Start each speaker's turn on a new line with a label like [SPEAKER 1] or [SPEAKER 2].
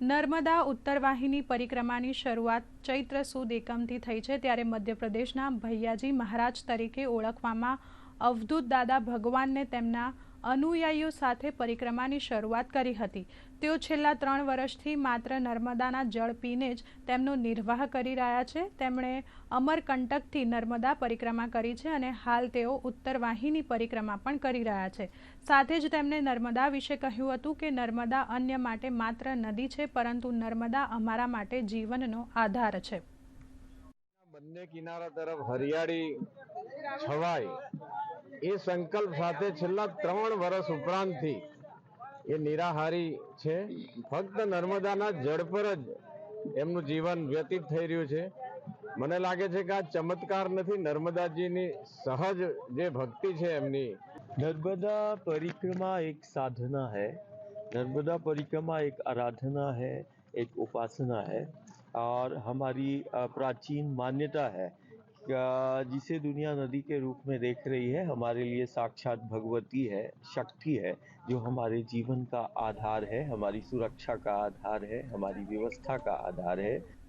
[SPEAKER 1] નર્મદા ઉત્તર વાહિની પરિક્રમાની શરૂઆત ચૈત્ર સુદ એકમથી થઈ છે ત્યારે મધ્યપ્રદેશના ભૈયાજી મહારાજ તરીકે ઓળખવામાં અવધૂત દાદા ભગવાનને તેમના અનુયાયીઓ સાથે પરિક્રમાની શરૂઆત કરી હતી. તેઓ છેલ્લા ત્રણ વર્ષથી માત્ર નર્મદાના જળ પીને જ તેમનો નિર્વાહ કરી રહ્યા છે. તેમણે અમરકંટકથી નર્મદા પરિક્રમા કરી છે અને હાલ તેઓ ઉત્તર વાહિની પરિક્રમા પણ કરી રહ્યા છે. સાથે જ તેમણે નર્મદા વિશે કહ્યું હતું કે નર્મદા અન્ય માટે માત્ર નદી છે, પરંતુ નર્મદા અમારા માટે જીવનનો આધાર છે.
[SPEAKER 2] બંને કિનારા તરફ હરિયાળી છવાય એ સંકલ્પ સાથે છેલ્લા ત્રણ વર્ષ ઉપરાંતથી એ નિરાહારી છે ફક્ત નર્મદાના જળ પર જ એમનું જીવન વ્યતીત થઈ રહ્યું છે મને લાગે છે કે આ ચમત્કાર નથી નર્મદાજીની સહજ જે ભક્તિ છે એમની
[SPEAKER 3] नर्मदा परिक्रमा एक साधना है नर्मदा परिक्रमा एक आराधना है एक उपासना है और हमारी अ, प्राचीन मान्यता है कि अ, जिसे दुनिया नदी के रूप में देख रही है, हमारे लिए साक्षात भगवती है, शक्ति है, जो हमारे जीवन का आधार है, हमारी सुरक्षा का आधार है, हमारी व्यवस्था का आधार है।